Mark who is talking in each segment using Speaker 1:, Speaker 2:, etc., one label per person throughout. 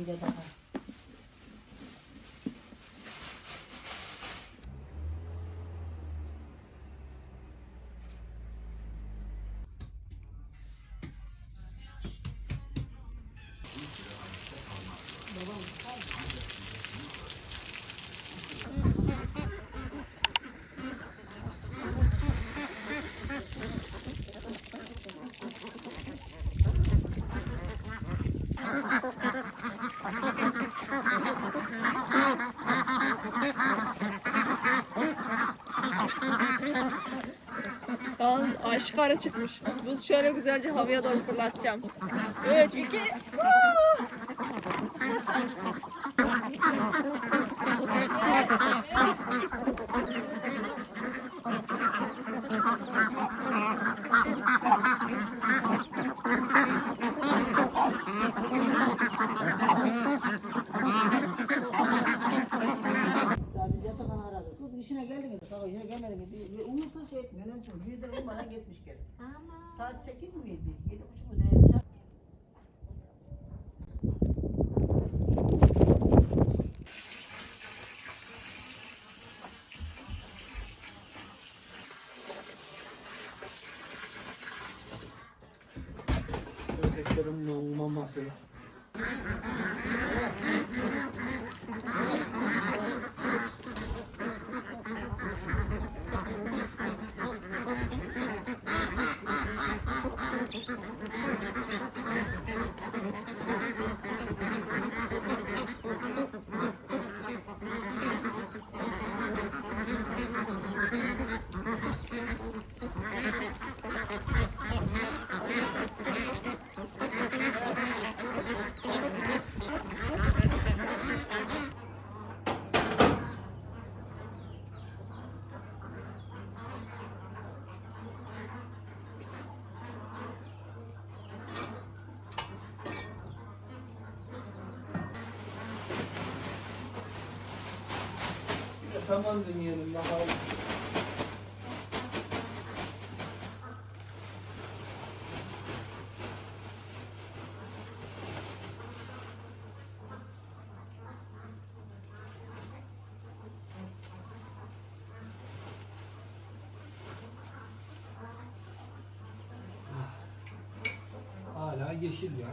Speaker 1: bir de daha.
Speaker 2: Aşık ara çıkmış. Buz şöyle güzelce havaya doğru fırlatacağım. 3, 2,
Speaker 1: Ya biz yatakhan aradık. Kız işine geldi mi? Sabah işine gelmedi mi? Bir, bir uyursa söylüyor. Bir de uyumadan gitmiş geldi. Saat 8 miydi? 7 buçuk mu ne? Dışarı-
Speaker 3: Köpeklerin maması. Ha ha ha ha. Bir de saman deneyelim bakalım. Hala yeşil ya.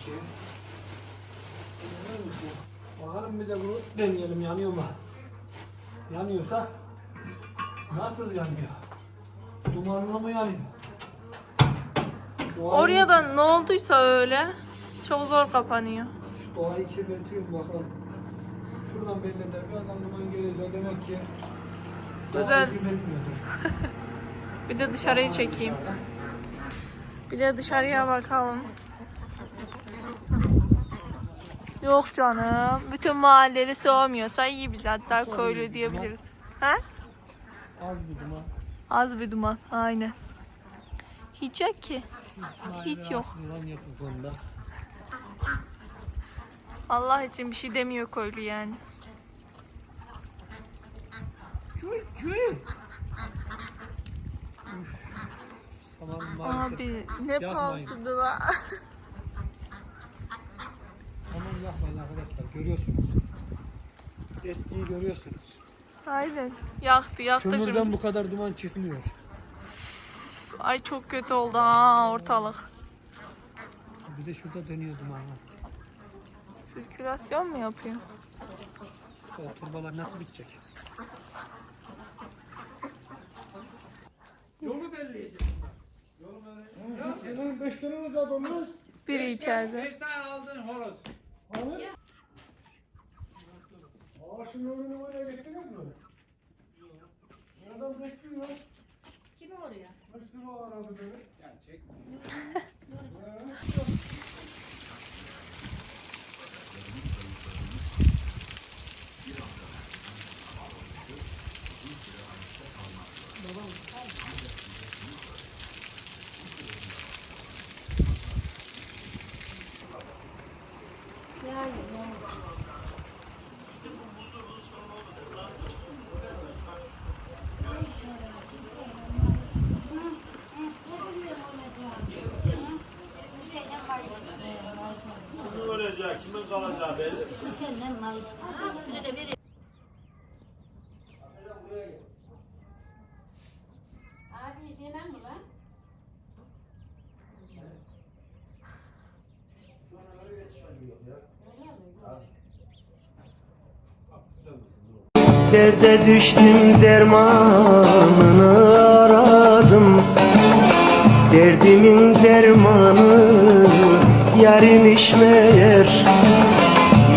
Speaker 3: İçi. Bakalım bir de bunu deneyelim yanıyor mu? Yanıyorsa nasıl yanıyor? Dumanlı mı yanıyor? Doğayı-
Speaker 2: Oraya da ne olduysa öyle çok zor kapanıyor.
Speaker 3: Doğayı kirletiyorum bakalım. Şuradan belli eder. Birazdan duman gelecek. Demek ki doğayı
Speaker 2: Güzel.
Speaker 3: kirletmiyordur.
Speaker 2: Bir de dışarıyı çekeyim. Bir de dışarıya bakalım. Yok canım. Bütün mahalleli soğumuyorsa iyi biz hatta köylü diyebiliriz. Ha?
Speaker 3: Az bir duman.
Speaker 2: Az bir duman. Aynen. Hiç yok ki. Hiç yok. Allah için bir şey demiyor köylü yani.
Speaker 3: Çuy çuy.
Speaker 2: Abi ne pahasıydı la.
Speaker 3: Saman yakmayın arkadaşlar. Görüyorsunuz. Etkiyi görüyorsunuz.
Speaker 2: Aynen. Yaktı yaktı
Speaker 3: Kömürden
Speaker 2: şimdi.
Speaker 3: bu kadar duman çıkmıyor.
Speaker 2: Ay çok kötü oldu ha ortalık.
Speaker 3: Bir de şurada dönüyor duman.
Speaker 2: Sirkülasyon mu yapıyor?
Speaker 3: O turbalar nasıl bitecek? Yolu belleyecek bunlar. Yolu belleyecek. Ya senin beş tane mi zaten onlar?
Speaker 2: Biri içeride.
Speaker 4: Beş tane aldın horoz.
Speaker 3: Abi. Ağaçın yolunu böyle gittiniz mi? Nereden bekliyor?
Speaker 1: Kim oraya?
Speaker 3: Kaç lira aradı böyle?
Speaker 4: Gerçek. Olacağı, kimin kalacağı belli.
Speaker 1: Senden
Speaker 5: Abi demem mi lan?
Speaker 6: Derde düştüm dermanını aradım. Derdimin yarimiş meğer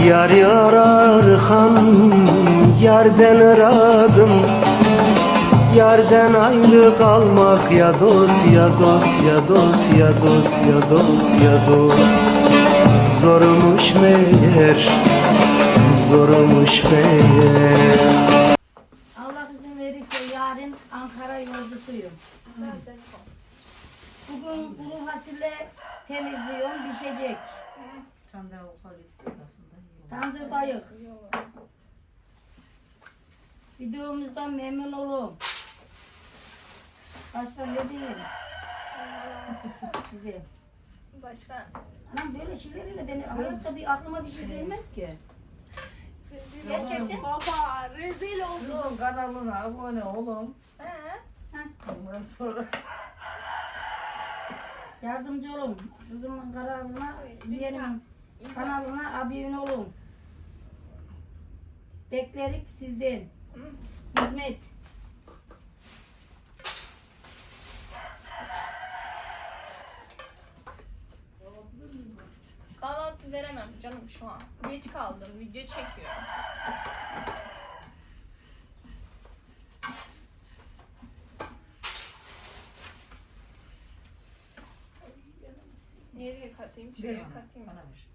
Speaker 6: Yar yar arkan yerden aradım Yerden ayrı kalmak ya dost ya dost ya dost ya dost ya dost ya dost. Zormuş meğer zormuş meğer
Speaker 5: yarın Ankara yolcusuyum. Bugün kuru fasulye temizliyorum, pişecek.
Speaker 1: Tam daha ufak eksik aslında.
Speaker 5: Tandırdayık. Videomuzdan memnun olun. Başka ne diyeyim? Size.
Speaker 2: Başka.
Speaker 5: Anam böyle şeylerle beni hayatta bir aklıma bir şey gelmez ki.
Speaker 2: Gerçekten. Baba rezil oldum.
Speaker 1: Kızım kanalına abone olun.
Speaker 2: He.
Speaker 1: Ondan sonra
Speaker 5: Yardımcı olun. Kızımın kanalına, yeğenimin kanalına abone olun. Beklerik sizden. Hizmet.
Speaker 2: Kahvaltı veremem canım şu an. Geç kaldım. Video çekiyorum. Nereye katayım? Şuraya
Speaker 1: ver bana.
Speaker 2: katayım.
Speaker 1: Bana ver.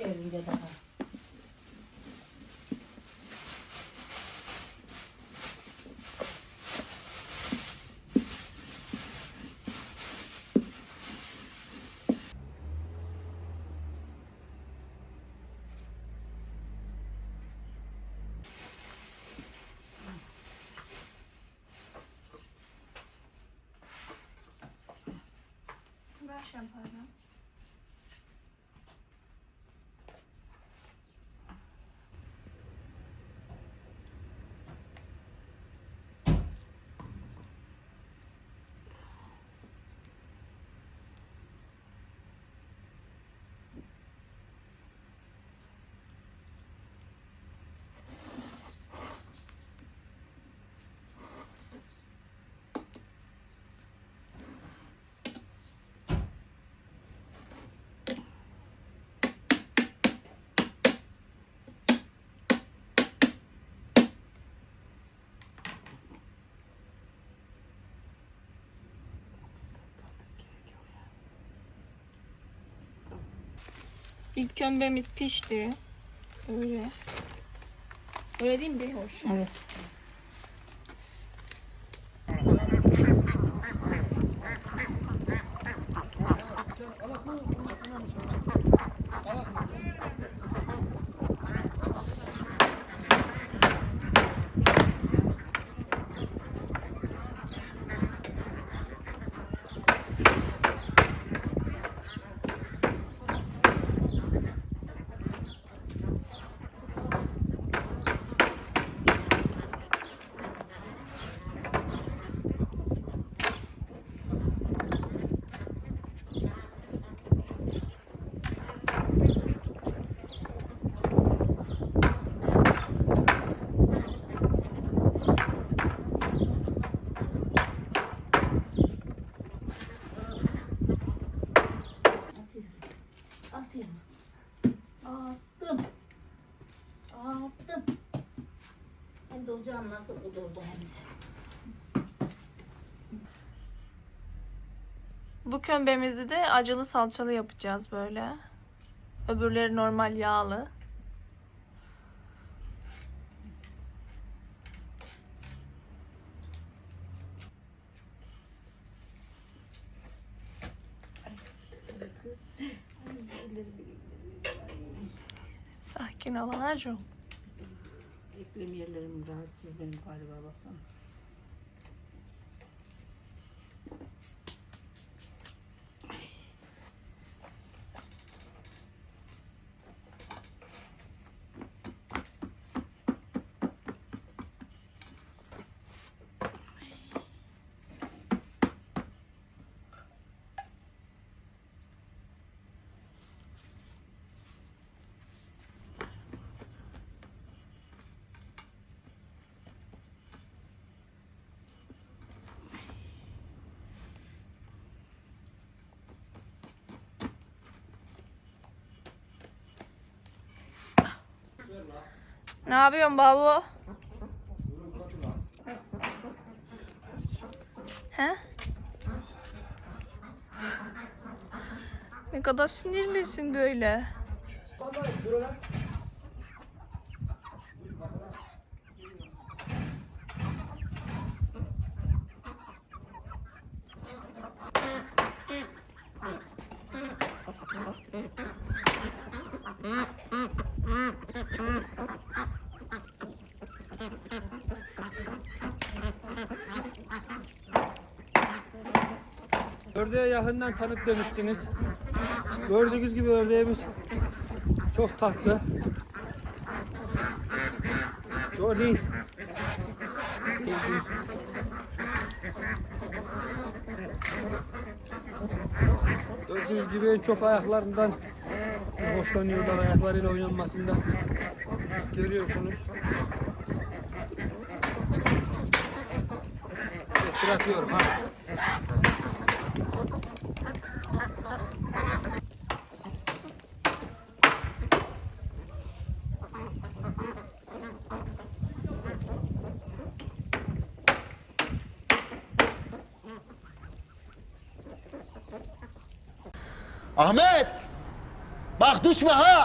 Speaker 1: Evinde daha.
Speaker 2: Ver şampuanı. İlk kömbemiz pişti. Öyle. Öyle değil mi hoş?
Speaker 5: Evet. Ocağım nasıl kudurdu hem de.
Speaker 2: Bu kömbemizi de acılı salçalı yapacağız böyle. Öbürleri normal yağlı. Sakin ol anacığım.
Speaker 1: Eklem yerlerim rahatsız benim galiba baksana.
Speaker 2: Ne yapıyorsun babu? He? Ne kadar sinirlisin böyle.
Speaker 3: Ördeğe yakından tanık demişsiniz. Gördüğünüz gibi ördeğimiz çok tatlı. Johnny. Gördüğünüz gibi en çok ayaklarından hoşlanıyorlar ayaklarıyla oynanmasından. Görüyorsunuz. Evet, bırakıyorum ha.
Speaker 4: Ahmet! Bak düşme ha!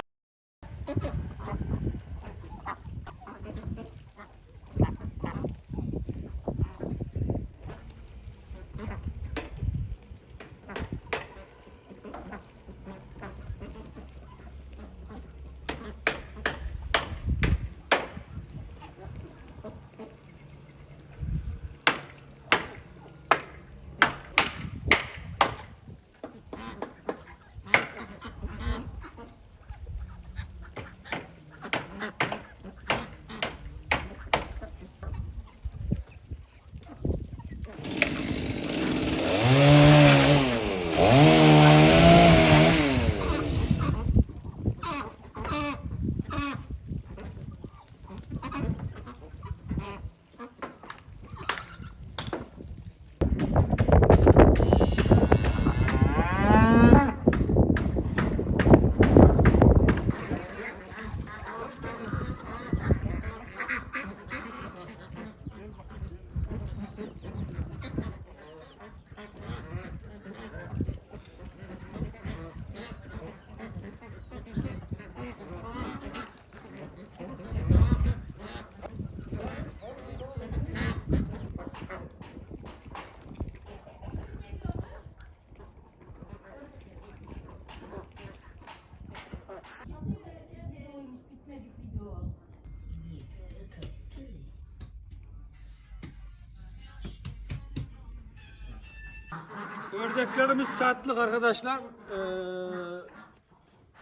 Speaker 3: Ördeklerimiz saatlik arkadaşlar. Ee,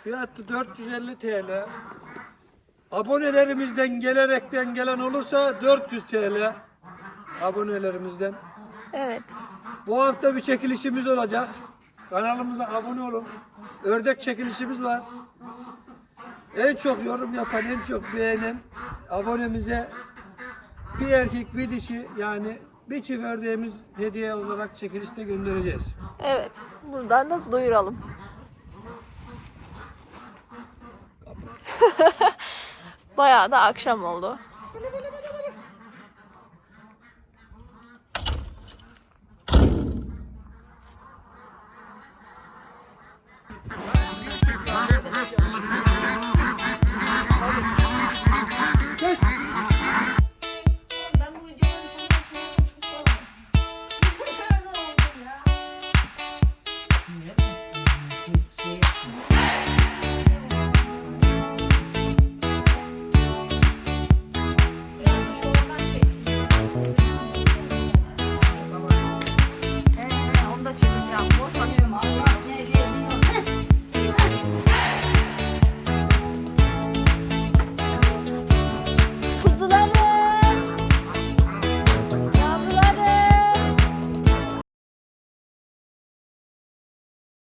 Speaker 3: fiyatı 450 TL. Abonelerimizden gelerekten gelen olursa 400 TL. Abonelerimizden.
Speaker 2: Evet.
Speaker 3: Bu hafta bir çekilişimiz olacak. Kanalımıza abone olun. Ördek çekilişimiz var. En çok yorum yapan, en çok beğenen abonemize bir erkek bir dişi yani bir çift ördeğimiz hediye olarak çekilişte göndereceğiz.
Speaker 2: Evet. Buradan da duyuralım. Bayağı da akşam oldu.